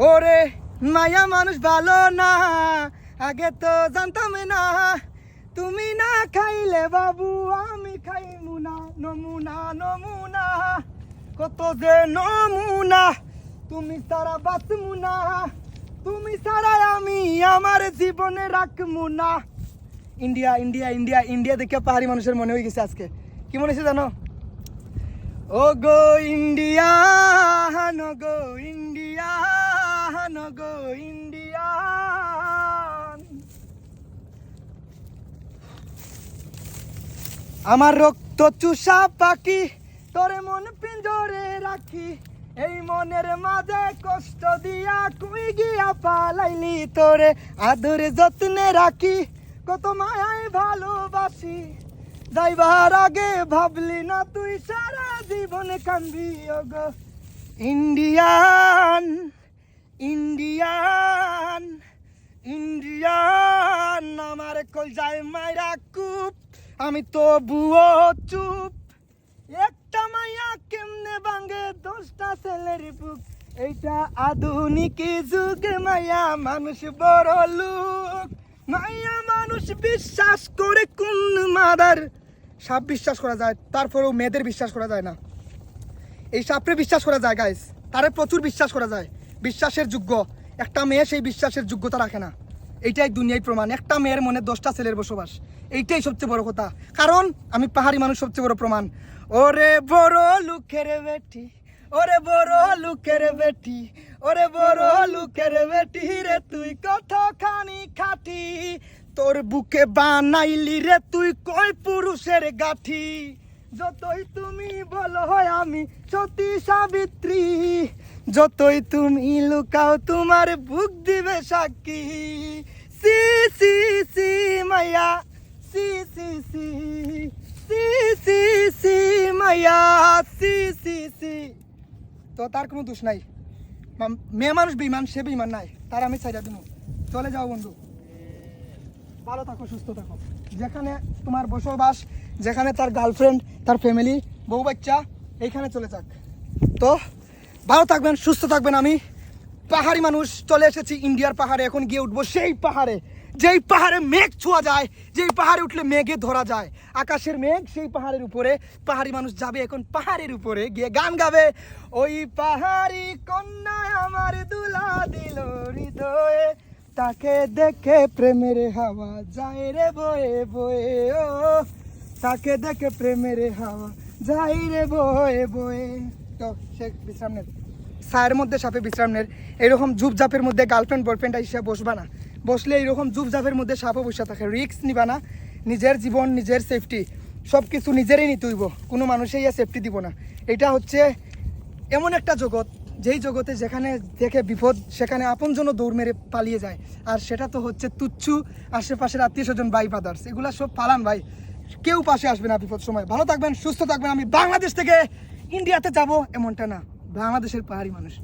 ওরে মায়া মানুষ ভালো না, আগে তো জানতাম না। তুমি না খাইলে বাবু, আমি খাই মুনা নমুনা নমুনা। কত যে নমুনা, তুমি সারা বাঁচমু না তুমি সারা আমি আমার জীবনে রাখমু না ইন্ডিয়া ইন্ডিয়া ইন্ডিয়া ইন্ডিয়া দেখে পাহাড়ি মানুষের মনে হয়ে গেছে আজকে। কি মনে হয়েছে জানো? ও go India go India. Go India আমার রক্ত চুষা পাখি, তোরে মন পিঞ্জরে রাখি। এই মনের মাঝে কষ্ট দিয়া কুই গিয়া পালাইলি, তোরে আদরে যত্নে রাখি। কত মায়ায় ভালোবাসি, যাইবার আগে ভাবলি না তুই সারা জীবন কান্দি গো ইন্ডিয়ান। আমার কলজায় মাইরা কুপ, আমি তো বুয়ো চুপ একটা মাইয়া কেমনে ভাঙে দশটা ছেলের বুক? এইটা আধুনিক যুগে মাইয়া মানুষ বড় লোক। মাইয়া মানুষ বিশ্বাস করে কোন মাদার? সাপ বিশ্বাস করা যায়, তারপরেও মেয়েদের বিশ্বাস করা যায় না। এই সাপরে বিশ্বাস করা যায় গাইস তারে প্রচুর বিশ্বাস করা যায়। বিশ্বাসের যোগ্য। একটা মেয়ে সেই বিশ্বাসের যোগ্যতা রাখে না। এইটাই দুনিয়ায় প্রমাণ। একটা মেয়ের মনে দশটা ছেলের বসবাস। এইটাই সবচেয়ে বড় কথা। কারণ, আমি পাহাড়ি মানুষ সবচেয়ে বড় প্রমাণ। ওরে বড় লুকের বেটি, ওরে বড় লুকের বেটি, ওরে বড় লুকের বেটি রে, তুই কতখানি খাটি? তোর বুকে বানাইলি রে তুই কই পুরুষের গাঠি? যতই তুমি বলো আমি সতী সাবিত্রী। যতই তুমি লুকাও, তোমার বুক দিবে সাক্ষী। সি সি সি মায়া সি সি সি সি সি সি মায়া সি সি সি। তো তার কোনো দোষ নাই। মেয়ে মানুষ বিমান সে বিমান নাই। তার আমি ছাইড়া দিব চলে যাও বন্ধু। ভালো থাকো, সুস্থ থাকো। যেখানে তোমার বসবাস, যেখানে তার গার্লফ্রেন্ড তার ফ্যামিলি বউ বাচ্চা, এইখানে চলে যাক। তো ভালো থাকবেন, সুস্থ থাকবেন আমি। পাহাড়ি মানুষ, চলে এসেছি ইন্ডিয়ার পাহাড়ে, এখন গিয়ে উঠবো সেই পাহাড়ে। যেই পাহাড়ে মেঘ ছোঁয়া যায়, যেই পাহাড়ে উঠলে মেঘে ধরা যায়। আকাশের মেঘ সেই পাহাড়ের উপরে, পাহাড়ি মানুষ যাবে এখন পাহাড়ের উপরে, গিয়ে গান গাবে। ওই পাহাড়ি কন্যা আমার দুলা দিল হৃদয়ে, তাকে দেখে প্রেমের হাওয়া যায় রে বয়ে বয়ে, ও। তাকে দেখে প্রেমের হাওয়া যাই রে বয়ে বয়ে। তো সে বিশ্রাম নেন ছায়ের মধ্যে সাপে বিশ্রাম নেন এরকম ঝুপঝাপের মধ্যে গার্লফ্রেন্ড বয়ফ্রেন্ড এসে বসবা না। বসলে এইরকম ঝুপঝাপের মধ্যে সাপও বসে থাকে। রিস্ক নিবা না। নিজের জীবন, নিজের সেফটি সব কিছু নিজেরই নিতে হইব। কোনো মানুষই সেফটি দিব না। এটা হচ্ছে এমন একটা জগৎ, যেই জগতে যেখানে দেখে বিপদ, সেখানে আপনজন দৌড় মেরে পালিয়ে যায়। আর সেটা তো হচ্ছে তুচ্ছু আশেপাশের আত্মীয় স্বজন বাই ফাদার্স এগুলা সব পালান ভাই। কেউ পাশে আসবে না বিপদ সময়। ভালো থাকবেন, সুস্থ থাকবেন। আমি বাংলাদেশ থেকে ইন্ডিয়াতে যাব এমনটা না। বাংলাদেশের পাহাড়ি মানুষ।